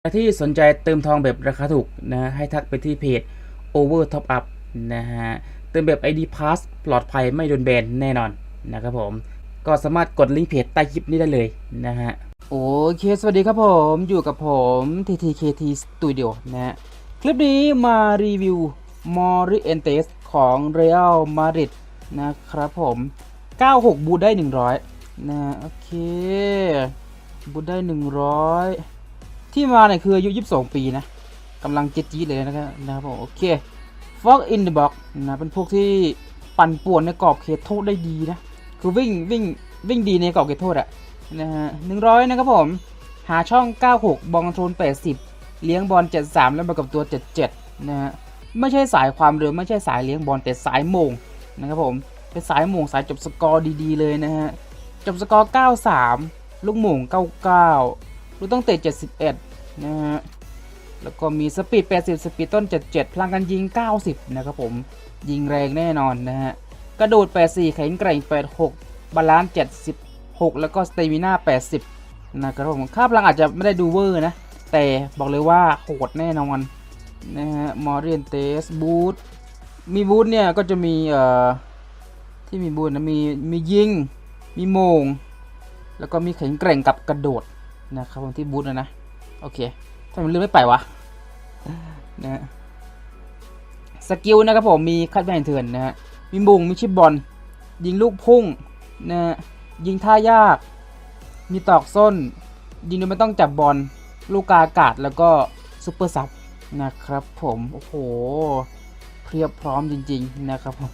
ใครที่สนใจเติมทองแบบราคาถูกนะให้ทักไปที่เพจ Over Top Up นะฮะเติมแบบ ID Pass ปลอดภัยไม่โดนแบนแน่นอนนะครับผม ก็สามารถกดลิงก์เพจใต้คลิปนี้ได้เลยนะฮะโอเค สวัสดีครับผมอยู่กับผม TTKT Studio นะฮะคลิปนี้มารีวิว Morientes ของ Real Madrid นะครับผม 96 บูได้ 100 นะโอเค บูได้ 100 ที่มาเนี่ยคืออายุ 22 ปีนะกำลังเจี๊ดๆเลยนะครับนะครับผมโอเค Fox in the box นะเป็นพวกที่ปั่นป่วนในกรอบเขตโทษได้ดีนะ คือวิ่งวิ่งวิ่งดีในกรอบเขตโทษอะนะฮะ100นะครับผม หาช่อง 96 บอลคอนโทรล80 เลี้ยงบอล 73 แล้วมากับตัว 77 นะฮะไม่ใช่สายความเร็วไม่ใช่สายเลี้ยงบอลแต่สายโมงนะครับผมเป็นสายโมงสายจบสกอร์ดีๆเลยนะฮะจบสกอร์ 93 ลูกโมง 99 ลูกต้องเตะ 71 นะฮะ แล้วก็มีสปีด 80 สปีดต้น 77 พลังการยิง 90 นะครับผม ยิงแรงแน่นอนนะฮะ กระโดด 84 แข็งแกร่ง 86 บาลานซ์ 76 แล้วก็สเตมิน่า 80 นะครับผม ค่าพลังอาจจะไม่ได้ดูเวอร์นะ แต่บอกเลยว่าโหดแน่นอน นะฮะ มอริเอนเตสบูท มีบูทเนี่ยก็จะมีเอ่อที่มีบูทนะมีมียิง มีโมง แล้วก็มีแข็งแกร่งกับกระโดด นะครับผมที่บูทนะนะ โอเคทำไมลืมไม่ไปวะนะสกิลนะครับผมมีคัดแบนเถื่อนนะฮะมีบุงมีชิปบอลยิงลูกพุ่งนะฮะยิงท่ายาก มีตอกส้น ยิงโดยไม่ต้องจับบอลลูกกาอากาศแล้วก็ซุปเปอร์ซับนะครับผมโอ้โหเพียบพร้อมจริง ๆ นะครับผม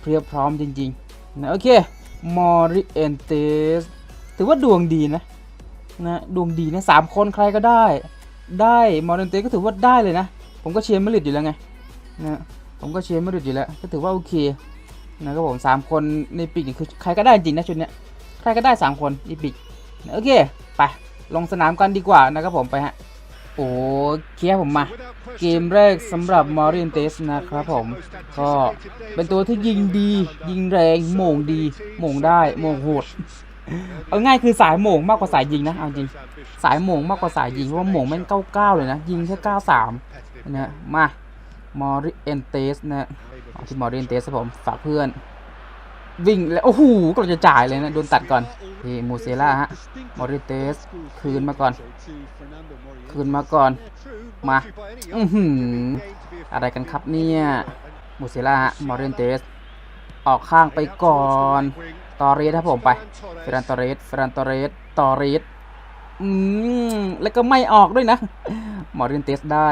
เพียบพร้อมจริงๆนะโอเคมอริเอนเตสถือว่าดวงดีนะ นะดวงดีนะสามคนใครก็ได้ ได้มอร์เรนเตก็ถือว่าได้เลยนะ ผมก็เชียร์มาริดอยู่แล้วไงนะผมก็เชียร์มาริดอยู่แล้ว ก็ถือว่าโอเคนะครับผมสามคนในปีกนี่คือใครก็ได้จริงนะชุดเนี้ยใครก็ได้สามคนในปีกนะโอเคไปลงสนามกันดีกว่านะครับผมไปฮะโอเคครับผมมา เกมแรกสำหรับมอร์เรนเตสนะครับผม ก็เป็นตัวที่ยิงดี ยิงแรงโม่งดีโม่งได้โม่งโหด เอาง่ายคือสายโหม่งมากกว่าสายยิงนะเอาจริงสายโหม่งมากกว่าสายยิงเพราะว่าโหม่งแม่งเก้าเก้าเลยนะยิงแค่เก้าสามนะฮะมามอริเอนเตสนะฮะเอาที่มอริเอนเตสครับผมฝากเพื่อน วิ่งแล้วโอ้โหก็จะจ่ายเลยนะโดนตัดก่อนที่มูเซล่าฮะมอริเอนเตสคืนมาก่อน คืนมาก่อนมาอือหืออะไรกันครับเนี่ยมูเซล่าฮะมอริเอนเตส ออกข้างไปก่อนตอเรสครับผมไปเฟรันตอเรสเฟรันตอเรสตอเรสอืมแล้วก็ไม่ออกด้วยนะมอรินเตสได้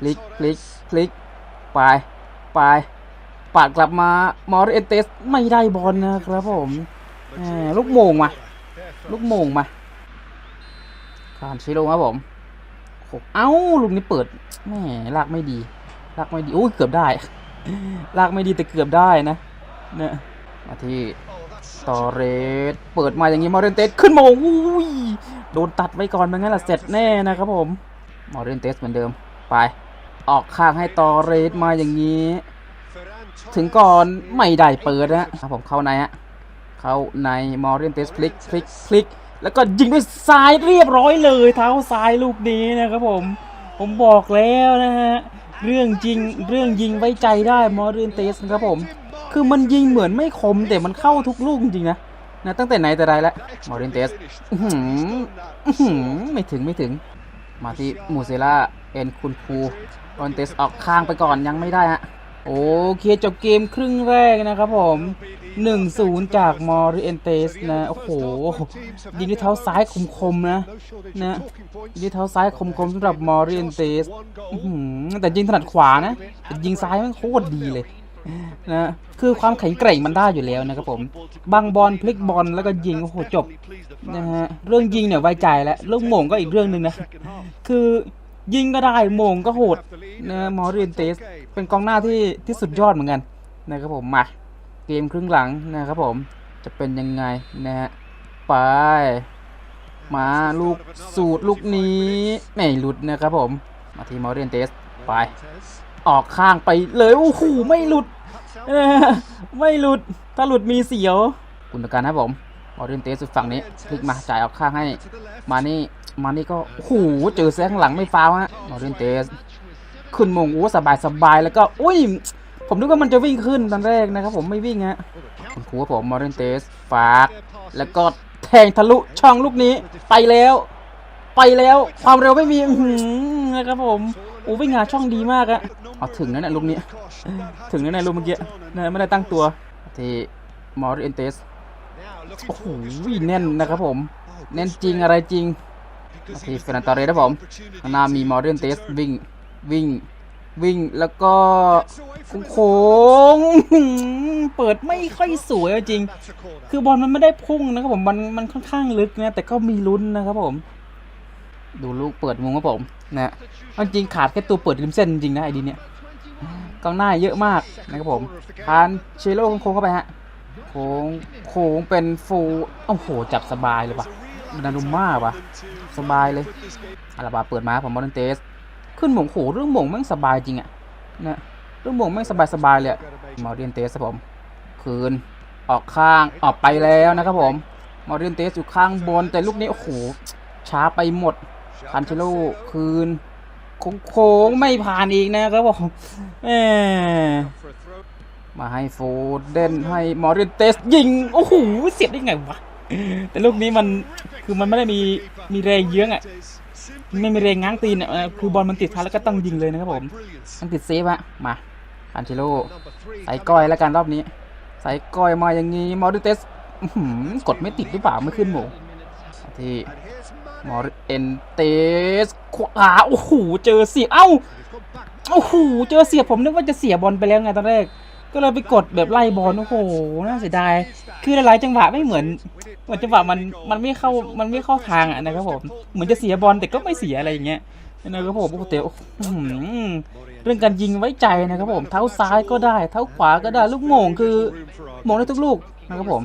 คลิกคลิกคลิกไปไปปาดกลับมามอรินเตสไม่ได้บอลนะครับผมลูกโมงมาลูกโมงมาคานชิโร่ครับผมเอ้าลูกนี้เปิดแหมลากไม่ดีลากไม่ดีโอ้ยเกือบได้ลากไม่ดีแต่เกือบได้นะ นี่ยมาที่ตอเรสเปิดมาอย่างนี้มอร์เรนเตสขึ้นมาอุ้ยโดนตัดไว้ก่อนไม่งั้นล่ะเสร็จแน่นะครับผมมอร์เรนเตสเหมือนเดิมไป ออกข้างให้ตอเรสมาอย่างนี้ ถึงก่อนไม่ได้เปิดนะครับผมเข้าในฮะเข้าในมอร์เรนเตสพลิกพลิกพลิกแล้วก็ยิงด้วยซ้ายเรียบร้อยเลย เท้าซ้ายลูกนี้นะครับผม ผมบอกแล้วนะฮะ เรื่องจริงเรื่องยิงไว้ใจได้มอร์เรนเตสครับผม คือมันยิงเหมือนไม่คมแต่มันเข้าทุกลูกจริงๆนะนะตั้งแต่ไหนแต่ไรแล้วมอรินเตสอื้อหืออื้อหือไม่ถึงไม่ถึง มาที่มูเซล่าเอ็นคุณครูมอรินเตสออกข้างไปก่อนยังไม่ได้ฮะโอเคจบเกมครึ่งแรกนะครับผม 1-0 จากมอริเอนเตสนะ โอ้โห ยิงด้วยเท้าซ้ายคมๆนะนะยิงด้วยเท้าซ้ายคมๆสำหรับมอริเอนเตสอื้อหือแต่ยิงถนัดขวานะแต่ยิงซ้ายมันโคตรดีเลย นะคือความแข็งแกร่งมันได้อยู่แล้วนะครับผมบังบอลพลิกบอลแล้วก็ยิงโอ้โหจบนะฮะเรื่องยิงเนี่ยไว้ใจแล้วเรื่องโม่งก็อีกเรื่องหนึ่งนะคือยิงก็ได้โม่งก็โหดนะมอริเอนเตสเป็นกองหน้าที่ที่สุดยอดเหมือนกันนะครับผมมาเกมครึ่งหลังนะครับผมจะเป็นยังไงนะฮะไปมาลูกสูตรลูกนี้ไม่หลุดนะครับผม มาที่มอริเอนเตสไป ออกข้างไปเลยโอ้โหไม่หลุดไม่หลุดถ้าหลุดมีเสียวคุณตการนะครับผมออรินเตสสุดฝั่งนี้พลิกมาจ่ายออกข้างให้มานี่มานี่ก็โอ้โหเจอแซงข้างหลังไม่ฟาวฮะมอร์เรนเตสขึ้นมงโอ้สบายสบายแล้วก็อุ้ยผมนึกว่ามันจะวิ่งขึ้นตอนแรกนะครับผมไม่วิ่งฮะคุณครูผมมอร์เรนเตสฝาก แล้วก็แทงทะลุช่องลูกนี้ ไปแล้ว ไปแล้วความเร็วไม่มีนะครับผมโอ้วิ่งหาช่องดีมากอะ เอาถึงนั่นแหละลูกนี้ ถึงนั่นแหละลูกเมื่อกี้นะไม่ได้ตั้งตัวที่มอร์เรนเตสโอ้โหแน่นนะครับผม แน่นจริงอะไรจริงที่เฟรนันตอเรสครับผมหน้ามีมอร์เรนเตสวิ่งวิ่งวิ่งแล้วก็โค้งเปิดไม่ค่อยสวยจริง คือบอลมันไม่ได้พุ่งนะครับผมมันมันค่อนข้างลึกนะแต่ก็มีลุ้นนะครับผม ดูลูกเปิดมุมครับผมนะจริงขาดแค่ตัวเปิดริมเส้นจริงนะไอ้ดีเนี้ย กองหน้าเยอะมากนะครับผมทานเชโร่โค้งเข้าไปฮะโค้งโค้งเป็นฟูลโอ้โหจับสบายเลยปะนารุม่าปะสบายเลยอาราบาเปิดมาผมมอร์เตส ขึ้นหม่งโหเรื่องหม่งแม่งสบายจริงอะนะเรื่องหม่งแม่งสบายสบายเลยอะมอร์เตสครับผมคืนออกข้างออกไปแล้วนะครับผมมอร์เตสอยู่ข้างบนแต่ลูกนี้โอ้โหช้าไปหมดคันเชโลคืน โค้งไม่ผ่านอีกนะครับผมมาให้โฟเดนให้มอริเตสยิง โอ้โห เสียบได้ไงวะ แต่ลูกนี้มันคือมันไม่ได้มีมีแรงเยื้องอะ ไม่มีแรงง้างตีนอะคือบอลมันติดท้าแล้วก็ต้องยิงเลยนะครับผม มันติดเซฟอะมาคันเชโลใส่ก้อยแล้วกันรอบนี้ ใส่ก้อยมาอย่างงี้มอริเตสกดไม่ติดหรือเปล่าไม่ขึ้นหมูที่ มอร์เอนเตสขวาโอ้โหเจอเสียเอ้าโอ้โหเจอเสียผมนึกว่าจะเสียบอลไปแล้วไงตอนแรก ก็เลยไปกดแบบไล่บอลโอ้โหน่าเสียดาย คือหลายๆจังหวะไม่เหมือนเหมือนจังหวะมันมันไม่เข้ามันไม่เข้าทางอะนะครับผมเหมือนจะเสียบอลแต่ก็ไม่เสียอะไรอย่างเงี้ยนะครับผมโอ้โหเต่โอ้ เรื่องการยิงไว้ใจนะครับผมเท้าซ้ายก็ได้เท้าขวาก็ได้ลูกโมงคือโมงได้ทุกลูกนะครับผม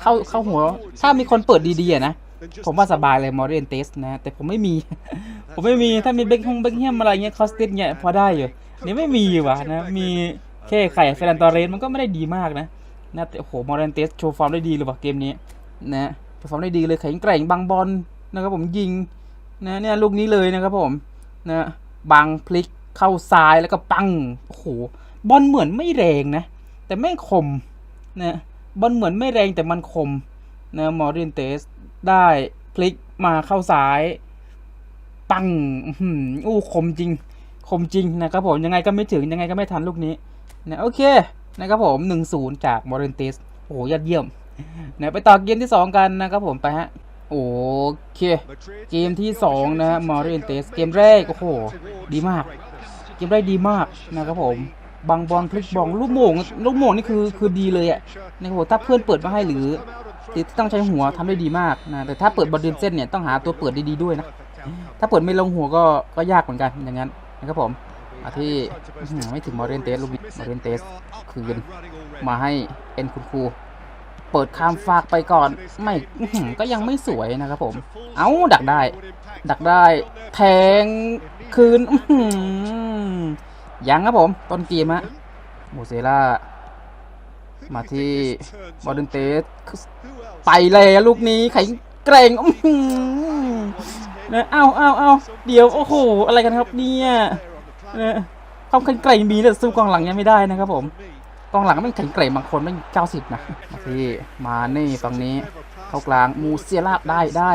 เข้าเข้าหัวถ้ามีคนเปิดดีๆนะผมว่าสบายเลยมอร์เรนเตสนะ แต่ผมไม่มี ผมไม่มีถ้ามีเบคฮงเบคเฮียมอะไรเงี้ยคอสติสเนี่ยพอได้อยู่นี่ไม่มีว่ะนะมีแค่ไข่เฟรนตอเรสมันก็ไม่ได้ดีมากนะนะแต่โอ้โหมอร์เรนเตสโชว์ฟอร์มได้ดีเลยว่ะเกมนี้นะโชว์ฟอร์มได้ดีเลยแข็งแกร่งบางบอลนะครับผมยิงนะเนี่ยลูกนี้เลยนะครับผมนะบางพลิก เข้าซ้ายแล้วก็ปังโอ้โหบอลเหมือนไม่แรงนะ แต่แม่งคมนะบอลเหมือนไม่แรงแต่มันคมนะมอร์เรนเตสได้พลิกมาเข้าซ้าย ปังอู้คมจริง คมจริงนะครับผมยังไงก็ไม่ถึงยังไงก็ไม่ทันลูกนี้นะโอเคนะครับผมหนึ่งศูนย์จากมอร์เรนเตสโอ้โหยอดเยี่ยมนะไปต่อเกมที่สองกันนะครับผมไปฮะโอเค เกมที่สองนะมอร์เรนเตสเกมแรก โอ้โห ดีมาก กมแรกดีมากนะครับผมบางบอลพลิกบอลลูกโมงลูกโมงนี่คือคือดีเลยอะนะครับผมถ้าเพื่อนเปิดมาให้หรือที่ต้องใช้หัวทำได้ดีมากนะแต่ถ้าเปิดบอลริมเส้นเนี่ยต้องหาตัวเปิดดีๆด้วยนะถ้าเปิดไม่ลงหัวก็ก็ยากเหมือนกันอย่างนั้นนะครับผมมาที่ไม่ถึงมอเรนเตสลูกนี้มอเรนเตสคืนมาให้เอ็นคุณครูเปิดข้ามฟากไปก่อนไม่ก็ยังไม่สวยนะครับผม เอาดักได้ ดักได้ แทง คืนยังครับผม ต้นเกมฮะโมเซล่า มาที่มอร์เรนเตสไปแล้วลูกนี้แข็งแกร่งอื้อหือนะเอ้าเอ้าเอ้าเดี๋ยว โอ้โห อะไรกันครับเนี่ยนะความแข็งแกร่งมีแต่สู้กองหลังยังไม่ได้นะครับผมกองหลังไม่แข็งแกร่งบางคนไม่เก้าสิบนะมาที่มานี่ฝั่งนี้ เข้ากลางมูเซียลาบได้ได้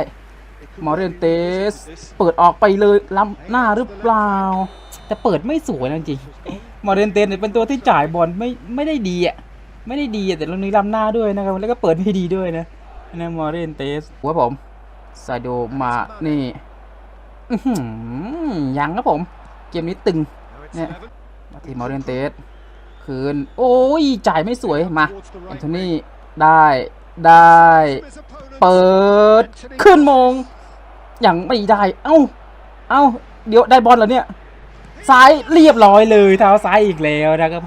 มอร์เรนเตส เปิดออกไปเลยล้ำหน้าหรือเปล่า แต่เปิดไม่สวยนะจริงมอร์เรนเตสเนี่ยเป็นตัวที่จ่ายบอลไม่ไม่ได้ดีอะไม่ได้ดีอะแต่ลูกนี้ล้ำหน้าด้วยนะครับแล้วก็เปิดไม่ดีด้วยนะนะมอร์เรนเตสหัวผมซาโดมานี่ยังครับผม เกมนี้ตึงเนี่ยมาทีมอร์เรนเตสคืน โอ้ย จ่ายไม่สวยมาแอนโทนี่ได้ได้ เปิด ขึ้นมง ยังไม่ได้ เอ้า เอ้า เดี๋ยวได้บอลแล้วเนี่ย ซ้ายเรียบร้อยเลย เท้าซ้ายอีกแล้วนะครับ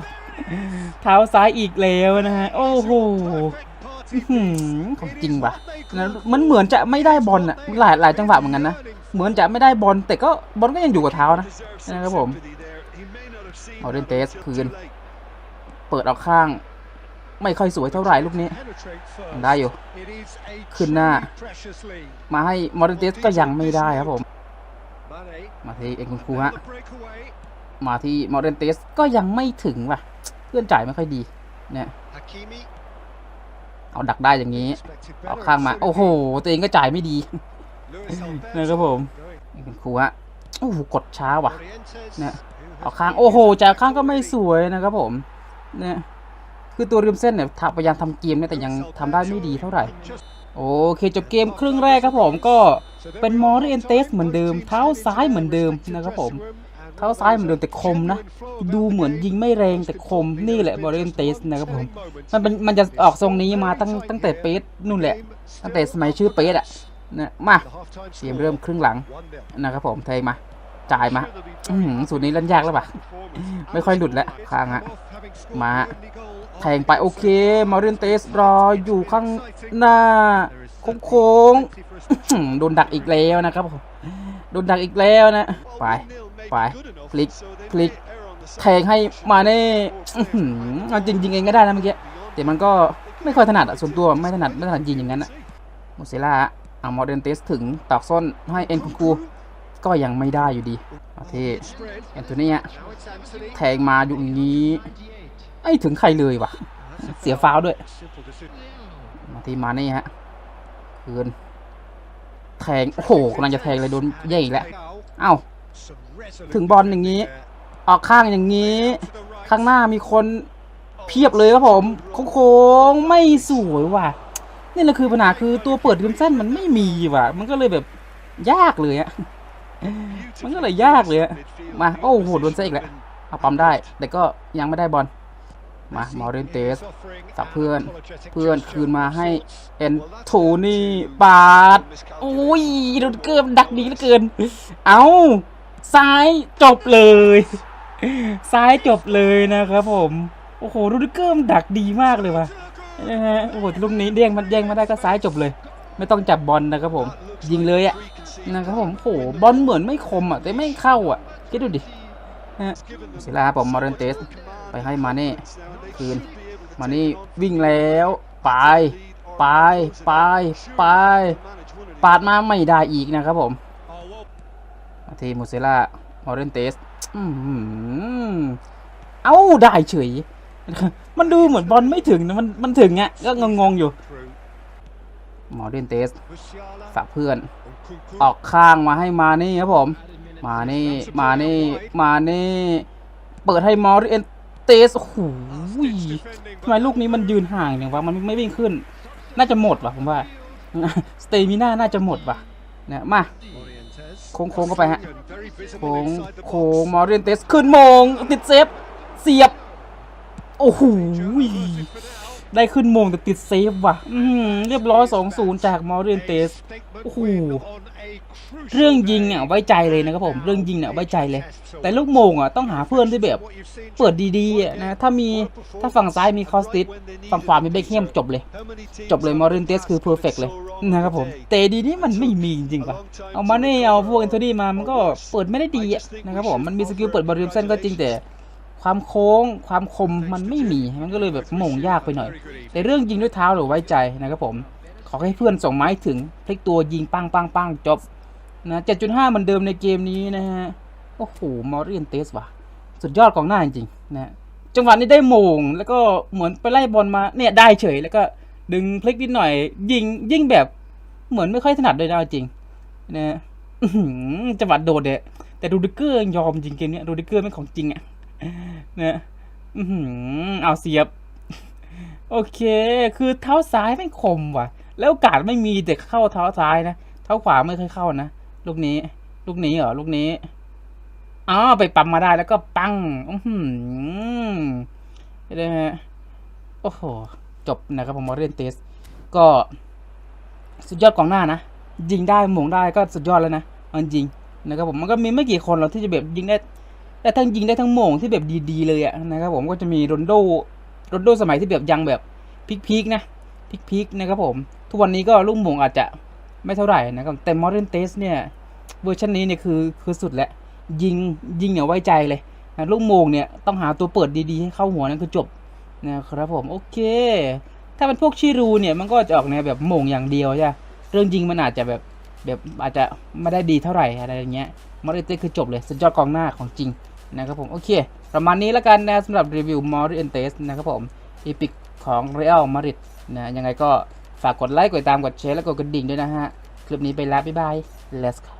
เท้าซ้ายอีกแล้วนะฮะ โอ้โหของจริงว่ะนะมันเหมือนจะไม่ได้บอลอะหลายหลายจังหวะเหมือนกันนะ เหมือนจะไม่ได้บอล แต่ก็บอลก็ยังอยู่กับเท้านะนะครับผม เอาเดนเตสคืน เปิดออกข้าง ไม่ค่อยสวยเท่าไหร่ลูกนี้ ได้อยู่ ขึ้นหน้า มาให้มอร์เตสก็ยังไม่ได้ครับผม มาที่เอ็นคุณครูฮะ มาที่มอร์เตสก็ยังไม่ถึงว่ะ เพื่อนจ่ายไม่ค่อยดีเนี่ยเอาดักได้อย่างนี้ เอาข้างมา โอ้โห ตัวเองก็จ่ายไม่ดีนะครับผมเอ็นคุณครูฮะ โอ้โห กดช้าว่ะ เนี่ย เอาข้าง โอ้โหจ่ายข้างก็ไม่สวยนะครับผม เนี่ย คือตัวริมเส้นเนี่ยพยายามทำเกมเนี่ยแต่ยังทำได้ไม่ดีเท่าไหร่ โอเคจบเกมครึ่งแรกครับผมก็เป็นมอริเอนเตสเหมือนเดิม เท้าซ้ายเหมือนเดิมนะครับผมเท้าซ้ายเหมือนเดิมแต่คมนะ ดูเหมือนยิงไม่แรงแต่คมนี่แหละมอริเอนเตสนะครับผมมันเป็นมันจะออกทรงนี้มาตั้งตั้งแต่เปสนู่นแหละ ตั้งแต่สมัยชื่อเปสอะนะมาเกมเริ่มครึ่งหลังนะครับผมเทมา จ่ายมาอื้อหือสูตรนี้เล่นยากแล้วปะไม่ค่อยหลุดแล้วค้างฮะมา แทงไปโอเค มาเรนเตสรออยู่ข้างหน้าโค้งๆโดนดักอีกแล้วนะครับโดนดักอีกแล้วนะ ไป ไปพลิกพลิกแทงให้มาเน่เอาจริงยิงเองก็ได้นะเมื่อกี้แต่มันก็ไม่ค่อยถนัดอะส่วนตัวไม่ถนัดไม่ถนัดยิงอย่างนั้นอะโมเซล่าเอามอเรนเตสถึงตอกส้นให้เอ็นคุณครูก็ยังไม่ได้อยู่ดีมาที่แอนโทนีอะแทงมาอยู่อย่างนี้ ไอ้ถึงใครเลยว่ะ เสียฟาวด้วย มาที่มานี่ฮะคืนแทง โอ้โหกำลังจะแทงเลยโดนแย่งอีกแล้วเอ้า ถึงบอลอย่างนี้ ออกข้างอย่างนี้ ข้างหน้ามีคนเพียบเลยครับผมโค้งไม่สวยว่ะ นี่แหละคือปัญหาคือตัวเปิดริมเส้นมันไม่มีว่ะ มันก็เลยแบบยากเลยอะมันก็เลยยากเลยอะมา โอ้โหโดนเซะอีกแล้วเอาปั๊มได้ แต่ก็ยังไม่ได้บอล มา มอรินเตสสับเพื่อน เพื่อนคืนมาให้เอนโทนี่ปาดอุ้ยโดเกิมดักดีเหลือเกิน เอาซ้ายจบเลย ซ้ายจบเลยนะครับผม โอ้โหรูดเกอร์มดักดีมากเลยว่ะนะฮะโอ้โหลูกนี้เด้งมันแย่งมาได้ก็ซ้ายจบเลย ไม่ต้องจับบอลนะครับผม ยิงเลยอะนะครับผมโอ้โหบอลเหมือนไม่คมอะแต่ไม่เข้าอะคิดดูดิ นะฮะเสียลาผมมอรินเตสไปให้มาเน่คืน มานี่วิ่งแล้ว ไป ไป ไป ไป ปาดมาไม่ได้อีกนะครับผม ทีมูเซล่ามอเรนเตสเอ้าได้เฉย มันดูเหมือนบอลไม่ถึงนะมันมันถึงอะก็งงๆอยู่มอเรนเตสฝากเพื่อน ออกข้างมาให้มานี่ครับผม มานี่ มานี่ มานี่ เปิดให้มอริเอนเตสโอ้โหทำไมลูกนี้มันยืนห่างอย่างวะ มันไม่วิ่งขึ้น น่าจะหมดว่ะผมว่า สเตมิน่าน่าจะหมดว่ะเนี่ยมา โค้งๆเข้าไปฮะ โค้งโค้งมอริเอนเตสขึ้นมง ติดเซฟ เสียบ โอ้โห ได้ขึ้นมงแต่ติดเซฟว่ะ อืมเรียบร้อย 2-0 จากมอริเอนเตส โอ้โห เรื่องยิงเนี่ยไว้ใจเลยนะครับผม เรื่องยิงเนี่ยไว้ใจเลย แต่ลูกโมงอะต้องหาเพื่อนที่แบบ เปิดดีๆนะถ้ามีถ้าฝั่งซ้ายมีคอสติสฝั่งขวามีเบคแฮมจบเลย จบเลยมอรินเตสคือเพอร์เฟกเลยนะครับผมเตดีนี่มันไม่มีจริงๆป่ะเอามาเน่เอาพวกเอนโทนี่มามันก็เปิดไม่ได้ดีนะครับผมมันมีสกิลเปิดบอลริมเส้นก็จริงแต่ความโค้งความคมมันไม่มีมันก็เลยแบบโมงยากไปหน่อย แต่เรื่องยิงด้วยเท้าหรือไว้ใจนะครับผม ขอให้เพื่อนส่งไม้ถึงพลิกตัวยิงปังปังปังจบ นะ7.5เหมือนเดิมในเกมนี้นะฮะ โอ้โห มอริเอนเตสว่ะ สุดยอดกองหน้าจริงๆนะจังหวะนี้ได้โมง แล้วก็เหมือนไปไล่บอลมาเนี่ยได้เฉย แล้วก็ดึงพลิกนิดหน่อย ยิงยิงแบบเหมือนไม่ค่อยถนัดเลยนะจริงนะจังหวะโดดเนี่ยแต่ดูดิเกอร์ยอมจริงเกมนี้ดูดิเกอร์ไม่ของจริงอะนะอื้อหือเอาเสียบ โอเค คือเท้าซ้ายไม่คมว่ะ แล้วโอกาสไม่มีแต่เข้าเท้าซ้ายนะ เท้าขวาไม่เคยเข้านะ ลูกนี้ ลูกนี้เหรอ ลูกนี้อ๋อไปปั๊มมาได้แล้วก็ปัง อือหือนะฮะ โอ้โห จบนะครับผมมอเรนเตส ก็ สุดยอดกองหน้านะ ยิงได้หมงได้ก็สุดยอดแล้วนะเอาจริงนะครับผม มันก็มีไม่กี่คนหรอกที่จะแบบยิงได้ได้ทั้งยิงได้ทั้งหมงที่แบบดีๆเลยอะนะครับผมก็จะมีโรนโดโรนโดสมัยที่แบบยังแบบพีคๆนะพีคๆนะครับผม ทุกวันนี้ก็ลูกหมงอาจจะไม่เท่าไหร่นะครับแต่มอร์เรนเตสเนี่ย เวอร์ชันนี้เนี่ยคือคือสุดแหล้วยิงยิงเนี่ยไว้ใจเลยนะลูกโมงเนี่ยต้องหาตัวเปิดดีๆให้เข้าหัวนั่นคือจบนะครับผมโอเค ถ้าเป็นพวกชิรูเนี่ยมันก็จะออกแนวแบบโม่งอย่างเดียวใช่เรื่องจริงมันอาจจะแบบแบบอาจจะไม่ได้ดีเท่าไหร่อะไรอย่างเงี้ยมอริเตคือจบเลยสุดยอดกองหน้าของจริงนะครับผมโอเค ประมาณนี้แล้วกันนะสำหรับรีวิวมอริเอนเตสนะครับผมอีพิกของเรอัลมาริดนะยังไงก็ฝากกดไลค์กดติดตามกดแชร์และกดกระดิ่งด้วยนะฮะ คลิปนี้ไปแล้วบ๊ายบาย let's go